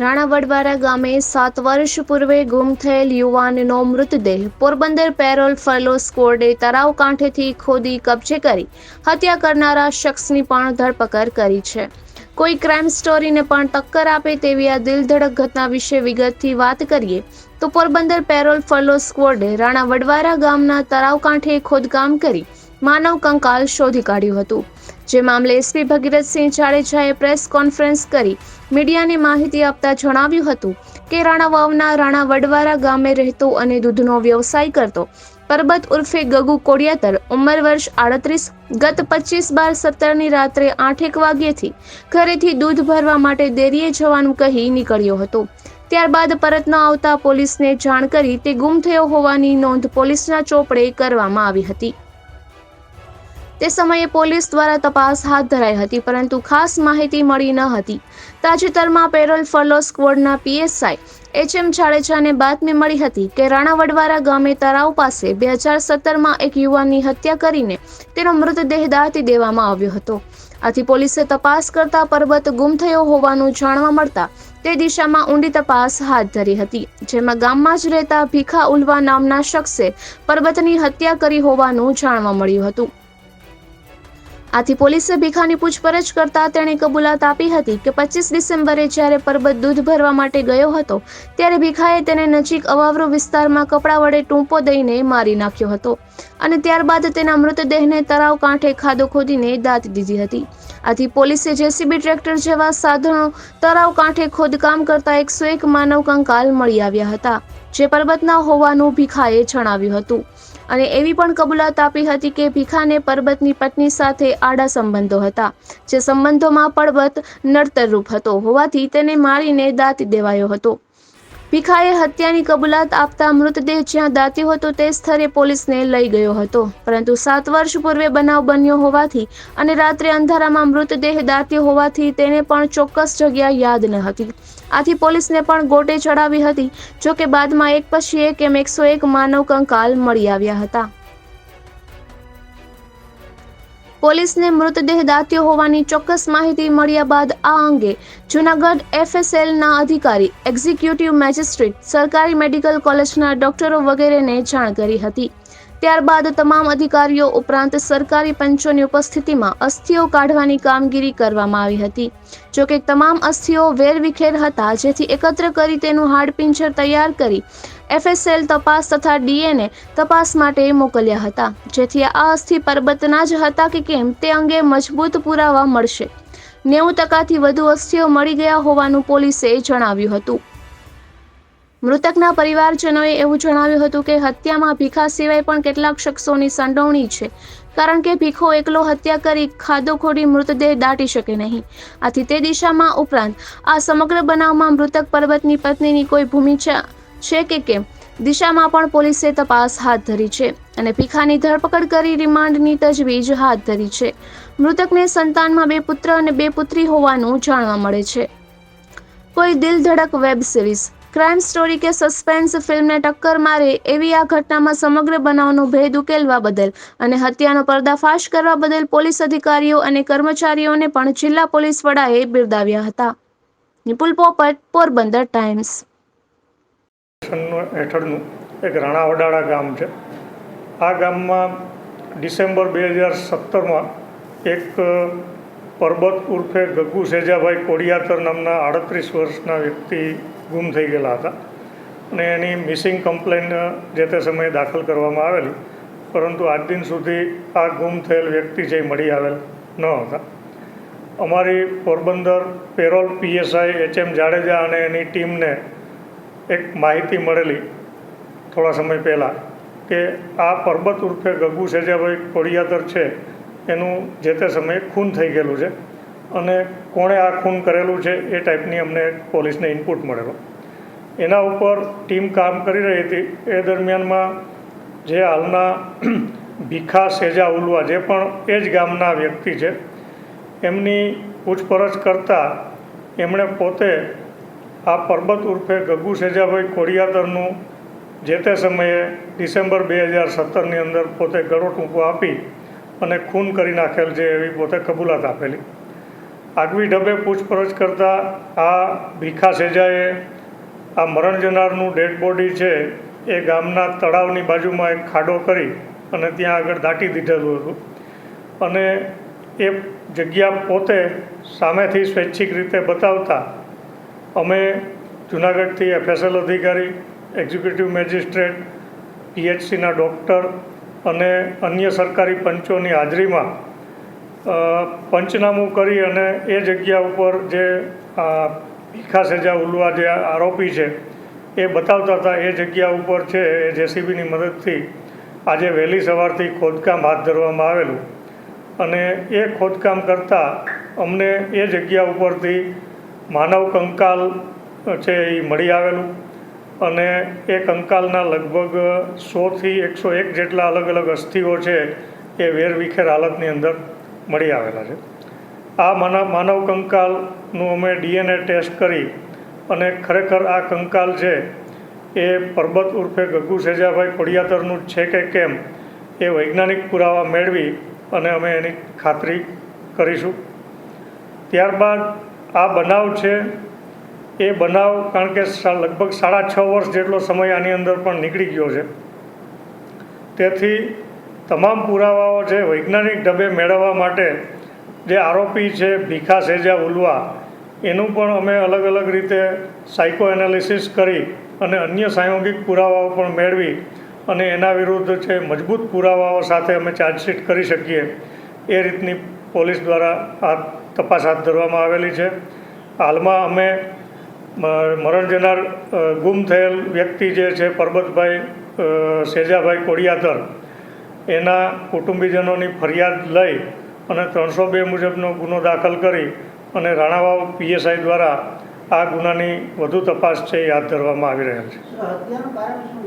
રાણાવડવારા ગામે સાત વર્ષ પૂર્વે ગુમ થયેલ યુવાનનો મૃતદેહ પોરબંદર પેરોલ ફલો સ્કોડે તરાવ કાંઠેથી ખોદી કબજે કરી હત્યા કરનારા શખ્સની પણ ધરપકડ કરી છે. કોઈ ક્રાઇમ સ્ટોરીને પણ ટક્કર આપે તેવી આ દિલધડક ઘટના વિશે વિગતથી વાત કરીએ, તો પોરબંદર પેરોલ ફલો સ્કોડે રાણાવડવારા ગામના તરાવ કાંઠે ખોદકામ કરી માનવ કંકાલ શોધી કાઢ્યું હતું. જે મામલે એસપી ભગીરથસિંહ જાડેજાએ પ્રેસ કોન્ફરન્સ કરી મીડિયાને માહિતી આપતા જણાવ્યું હતું કે રાણા વાવના રાણા વડવારા ગામે રહેતો અને દૂધનો વ્યવસાય કરતો પરબત ઉર્ફે ગગુ કોડિયાતર ઉંમર વર્ષ આડત્રીસ, ગત પચીસ બાર સત્તરની રાત્રે આઠેક વાગ્યેથી ઘરેથી દૂધ ભરવા માટે ડેરીએ જવાનું કહી નીકળ્યો હતો. ત્યારબાદ પરત ન આવતા પોલીસને જાણ કરી તે ગુમ થયો હોવાની નોંધ પોલીસના ચોપડે કરવામાં આવી હતી. તે સમયે પોલીસ દ્વારા તપાસ હાથ ધરાઈ હતી, પરંતુ ખાસ માહિતી મળી ન હતી. તાજેતરમાં પેરોલ ફલો સ્કવોડના પીએસઆઈ એચ એમ જાડેજાને બાતમી મળી હતી કે, રાણાવડવારા ગામે તરાવ પાસે બે હજાર સત્તરમાં એક યુવાનની હત્યા કરીને તેનો મૃતદેહ દાટી દેવામાં આવ્યો હતો. આથી પોલીસે તપાસ કરતા પર્વત ગુમ થયો હોવાનું જાણવા મળતા તે દિશામાં ઊંડી તપાસ હાથ ધરી હતી, જેમાં ગામમાં જ રહેતા ભીખા ઉલવા નામના શખ્સે પર્વતની હત્યા કરી હોવાનું જાણવા મળ્યું હતું. આથી પોલીસે ભીખાની પૂછપરછ કરતા તેણે કબૂલાત આપી હતી કે પચીસ ડિસેમ્બરે જ્યારે પરબત દૂધ ભરવા માટે ગયો હતો, ત્યારે ભીખાએ તેને નજીક અવાવરો વિસ્તારમાં કપડા વડે ટૂંપો દઈને મારી નાખ્યો હતો અને ત્યારબાદ તેના મૃતદેહને તરાવ કાંઠે ખાધો ખોદીને દાંત દીધી હતી. આથી પોલીસે જેસીબી ટ્રેક્ટર જેવા સાધનો તરાવ કાંઠે ખોદકામ કરતા એકસો એક માનવ કંકાલ મળી આવ્યા હતા, જે પર્વતના હોવાનું ભીખાએ જણાવ્યું હતું. અને એવી પણ કબૂલાત આપી હતી કે ભીખાને પર્વતની પત્ની સાથે આડા સંબંધો હતા, જે સંબંધોમાં પર્વત નડતરરૂપ હતો. હોવાથી તેને મારીને દાંતી દેવાયો હતો. ભીખાએ હત્યાની કબૂલાત આપતા મૃતદેહ જ્યાં દાત્યો હતો તે સ્થળે પોલીસને લઈ ગયો હતો. પરંતુ સાત વર્ષ પૂર્વે બનાવ બન્યો હોવાથી અને રાત્રે અંધારામાં મૃતદેહ દાત્યો હોવાથી તેને પણ ચોક્કસ જગ્યા યાદ ન હતી. આથી પોલીસને પણ ગોટે ચડાવી હતી, જો કે બાદમાં એક પછી એક એમ એકસો એક માનવ કંકાલ મળી આવ્યા હતા. પોલીસને મૃતદેહ દાત્યો હોવાની ચોક્કસ માહિતી મળ્યા બાદ આ અંગે જૂનાગઢ એફએસએલના અધિકારી, એક્ઝિક્યુટિવ મેજિસ્ટ્રેટ, સરકારી મેડિકલ કોલેજના ડોક્ટરો વગેરેને જાણ કરી હતી. ત્યારબાદ તમામ અધિકારીઓ ઉપરાંત સરકારી પંચોની ઉપસ્થિતિમાં અસ્થિઓ કાઢવાની કામગીરી કરવામાં આવી હતી. જોકે તમામ અસ્થિઓ વેરવિખેર હતા, જેથી એકત્ર કરી તેનું હાડપિંજર તૈયાર કરી એફએસએલ તપાસ તથા ડીએનએ તપાસ માટે મોકલ્યા હતા. જેથી આ અસ્થિ પરબતના જ હતા કે કેમ તે અંગે મજબૂત પુરાવા મળશે. નેવું ટકાથી વધુ અસ્થિઓ મળી ગયા હોવાનું પોલીસે જણાવ્યું હતું. મૃતકના પરિવારજનોએ એવું જણાવ્યું હતું કે હત્યામાં ભીખા સિવાય પણ કેટલાક શખ્સોની સંડોવણી છે. કારણ કે ભીખો એકલો હત્યા કરી ખાધો ખોડી મૃતદેહ દાટી શકે નહીં. આથી તે દિશામાં ઉપરાંત આ સમગ્ર બનાવમાં મૃતક પર્વતની પત્નીની કોઈ ભૂમિકા છે કે કેમ? દિશામાં પણ પોલીસે તપાસ હાથ ધરી છે અને ભીખાની ધરપકડ કરી રિમાન્ડની તજવીજ હાથ ધરી છે. મૃતકને સંતાનમાં બે પુત્ર અને બે પુત્રી હોવાનું જાણવા મળે છે. કોઈ દિલ ધડક વેબ સિરીઝ ક્રાઇમ સ્ટોરી કે સસ્પેન્સ ફિલ્મને ટક્કર મારે એવી આ ઘટનામાં સમગ્ર બનાવનો ભેદ ઉકેલવા બદલ અને હત્યાનો પર્દાફાશ કરવા બદલ પોલીસ અધિકારીઓ અને કર્મચારીઓને પણ જિલ્લા પોલીસ વડાએ બિરદાવ્યા હતા. નિપુલ પોપટ, પોરબંદર ટાઈમ્સ. હેઠળનું એક રાણાવડાળા ગામ છે. આ ગામમાં ડિસેમ્બર બે હજાર સત્તરમાં એક પરબત ઉર્ફે ગગુ સેજાભાઈ કોડિયાતર નામના આડત્રીસ વર્ષના વ્યક્તિ ગુમ થઈ ગયેલા હતા. અને એની મિસિંગ કમ્પ્લેન જે તે સમયે દાખલ કરવામાં આવેલી, પરંતુ આજ દિન સુધી આ ગુમ થયેલ વ્યક્તિ જે મળી આવેલ ન હતા. અમારી Porbandar parole PSI H M Jadeja અને એની ટીમને એક માહિતી મળેલી થોડા સમય પહેલાં કે આ પરબત ઉર્ફે ગગુ સેજાભાઈ કોડિયાતર છે. એનું જે તે સમયે ખૂન થઈ ગયેલું છે. અને કોણે આ ખૂન કરેલું છે એ ટાઈપની અમને પોલીસને ઇનપુટ મળેલો. એના ઉપર ટીમ કામ કરી રહી હતી. એ દરમિયાનમાં જે હાલના ભીખા સેજા ઉલવા જે પણ એ જ ગામના વ્યક્તિ છે, એમની પૂછપરછ કરતાં એમણે પોતે આ પરબત ઉર્ફે ગગુ સેજાભાઈ કોડિયાતરનું જે તે સમયે ડિસેમ્બર બે હજાર સત્તરની અંદર પોતે ગળો ટૂંકો આપી અને ખૂન કરી નાખેલ છે એવી પોતે કબૂલાત આપેલી. આગવી ઢબે પૂછપરછ કરતાં આ ભીખા સેજાએ આ મરણ જનારનું ડેડ બોડી છે એ ગામના તળાવની બાજુમાં એક ખાડો કરી અને ત્યાં આગળ દાટી દીધેલું હતું. અને એ જગ્યા પોતે સામેથી સ્વૈચ્છિક રીતે બતાવતા અમે જુનાગઢથી એફએસએલ અધિકારી, એક્ઝિક્યુટિવ મેજિસ્ટ્રેટ, પીએચસીના ડૉક્ટર અને અન્ય સરકારી પંચોની હાજરીમાં પંચનામું કરી અને એ જગ્યા ઉપર જે ભીખા સેજા ઉલવા જે આરોપી છે, એ બતાવતા હતા એ જગ્યા ઉપર છે એ જેસીબીની મદદથી આજે વહેલી સવારથી ખોદકામ હાથ ધરવામાં આવેલું. અને એ ખોદકામ કરતાં અમને એ જગ્યા ઉપરથી માનવ કંકાલ છે એ મળી આવેલું. અને એ કંકાલના લગભગ સોથી એકસો એક જેટલા અલગ અલગ અસ્થિઓ છે એ વેરવિખેર હાલતની અંદર મળી આવેલા છે. આ માનવ માનવ કંકાલનું અમે ડીએનએ ટેસ્ટ કરી અને ખરેખર આ કંકાલ છે એ પરબત ઉર્ફે ગગુ સેજાભાઈ કોડિયાતરનું છે કે કેમ એ વૈજ્ઞાનિક પુરાવા મેળવી અને અમે એની ખાતરી કરીશું. ત્યારબાદ આ બનાવ છે, એ બનાવ કારણ કે લગભગ સાડા છ વર્ષ જેટલો સમય આની અંદર પણ નીકળી ગયો છે. તેથી તમામ પુરાવાઓ છે વૈજ્ઞાનિક ઢબે મેળવવા માટે જે આરોપી છે, ભીખા સેજા ઉલવા, એનું પણ અમે અલગ અલગ રીતે સાયકો એનાલિસિસ કરી અને અન્ય સાયોગિક પુરાવાઓ પણ મેળવી અને એના વિરુદ્ધ છે મજબૂત પુરાવાઓ સાથે અમે ચાર્જશીટ કરી શકીએ, એ રીતની પોલીસ દ્વારા આ તપાસ હાથ ધરવામાં આવેલી છે. હાલમાં અમે મરણ જનાર ગુમ થયેલ વ્યક્તિ જે છે, પરબતભાઈ સેજાભાઈ કોડિયાતર એના કુટુંબીજનોની ફરિયાદ લઈ અને ત્રણસો બે મુજબનો ગુનો દાખલ કરી અને રાણાવાવ પીએસઆઈ દ્વારા આ ગુનાની વધુ તપાસ છે એ હાથ ધરવામાં આવી રહેલ છે. હત્યાનું કારણ શું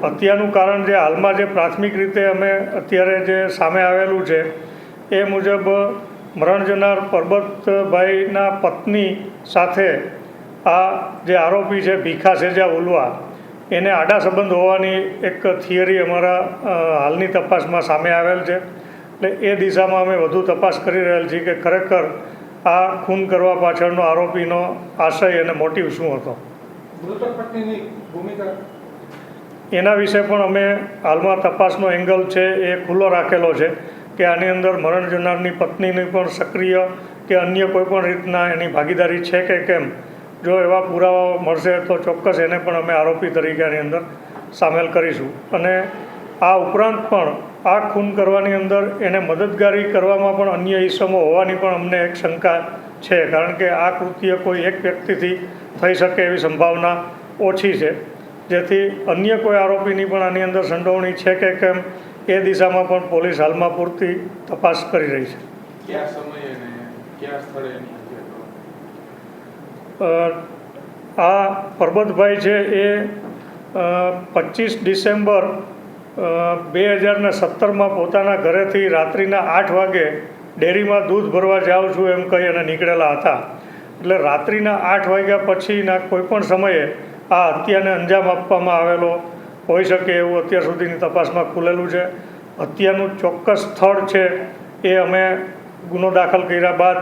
છે? હત્યાનું કારણ જે હાલમાં જે પ્રાથમિક રીતે અમે અત્યારે જે સામે આવેલું છે એ મુજબ મરણ જનાર પરબતભાઈના પત્ની સાથે આ જે આરોપી છે ભીખા સેજા ઉલવા એને આડા સંબંધ હોવાની એક થિયરી અમારા હાલની તપાસમાં સામે આવેલ છે. એટલે એ દિશામાં અમે વધુ તપાસ કરી રહેલ છીએ કે ખરેખર આ ખૂન કરવા પાછળનો આરોપીનો આશય અને મોટિવ શું હતો. એના વિશે પણ અમે હાલમાં તપાસનો એંગલ છે એ ખુલ્લો રાખેલો છે કે આની અંદર મરણ જનારની પત્નીની પણ સક્રિય કે અન્ય કોઈ પણ રીતના એની ભાગીદારી છે કે કેમ? જો એવા પુરાવા મળશે તો ચોક્કસ એને પણ અમે આરોપી તરીકે આની અંદર સામેલ કરીશું. અને આ ઉપરાંત પણ આ ખૂન કરવાની અંદર એને મદદગારી કરવામાં પણ અન્ય ઈસમો હોવાની પણ અમને એક શંકા છે, કારણ કે આ કૃત્ય કોઈ એક વ્યક્તિથી થઈ શકે એવી સંભાવના ઓછી છે. જેથી અન્ય કોઈ આરોપીની પણ આની અંદર સંડોવણી છે કે કેમ, એ દિશામાં પણ પોલીસ હાલમાં પૂરતી તપાસ કરી રહી છે. કયા સમયે ને કયા સ્થળે એની હત્યા કરવામાં અ, આ પરબતભાઈ છે એ પચીસ ડિસેમ્બર બે હજારને સત્તરમાં પોતાના ઘરેથી રાત્રિના આઠ વાગે ડેરીમાં દૂધ ભરવા જાઉં છું એમ કહી અને નીકળેલા હતા. એટલે રાત્રિના આઠ વાગ્યા પછીના કોઈપણ સમયે આ હત્યાને અંજામ આપવામાં આવેલો હોઈ શકે એવું અત્યાર સુધીની તપાસમાં ખુલેલું છે. હત્યાનું ચોક્કસ સ્થળ છે એ અમે ગુનો દાખલ કર્યા બાદ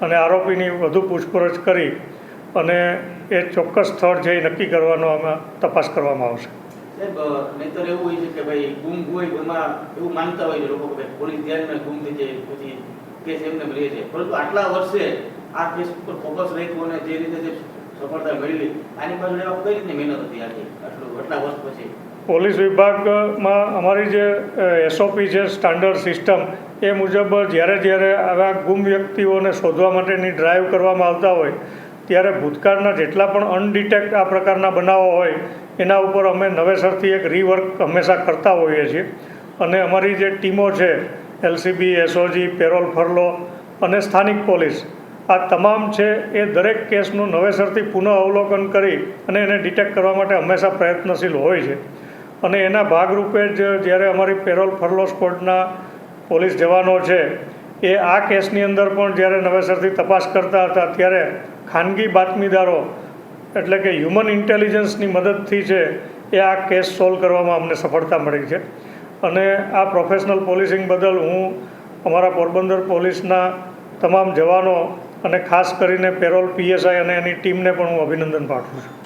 અને આરોપીની વધુ પૂછપરછ કરી અને એ ચોક્કસ સ્થળ છે એ નક્કી કરવાનો આમાં તપાસ કરવામાં આવશે. સાહેબ નહીતર એવું હોય છે કે ભાઈ ગુમ હોય એમાં એવું માનતા હોય લોકો પોલીસ ધ્યાનમાં ગુમ થઈ જાય પછી કેસ એમને રહે છે. પરંતુ આટલા વર્ષે આ કેસ ઉપર ફોકસ રાખ્યું અને જે રીતે જે સફળતા મેળવી આની પાછળ એવા કઈ રીતની મહેનત હતી આટલું આટલા વર્ષ પછી? પોલીસ વિભાગમાં અમારી જે એસઓપી છે સ્ટાન્ડર્ડ સિસ્ટમ એ મુજબ જ્યારે જ્યારે આવા ગુમ વ્યક્તિઓને શોધવા માટેની ડ્રાઈવ કરવામાં આવતા હોય ત્યારે ભૂતકાળના જેટલા પણ અનડિટેક્ટ આ પ્રકારના બનાવો હોય, એના ઉપર અમે નવેસરથી એક રીવર્ક હંમેશા કરતા હોઈએ છીએ. અને અમારી જે ટીમો છે એલસીબી એસઓજી પેરોલ ફરલો અને સ્થાનિક પોલીસ, આ તમામ છે એ દરેક કેસનું નવેસરથી પુનઃ અવલોકન કરી અને એને ડિટેક્ટ કરવા માટે હંમેશા પ્રયત્નશીલ હોય છે. અને એના ભાગરૂપે જ જ્યારે અમારી પેરોલ ફરલો સ્કોડના પોલીસ જવાનો છે એ આ કેસની અંદર પણ જ્યારે નવેસરથી તપાસ કરતા હતા, ત્યારે ખાનગી બાતમીદારો, એટલે કે હ્યુમન ઇન્ટેલિજન્સની મદદથી છે એ આ કેસ સોલ્વ કરવામાં અમને સફળતા મળી છે. અને આ પ્રોફેશનલ પોલીસિંગ બદલ હું અમારા પોરબંદર પોલીસના તમામ જવાનો અને ખાસ કરીને પેરોલ પીએસઆઈ અને એની ટીમને પણ હું અભિનંદન પાઠવું છું.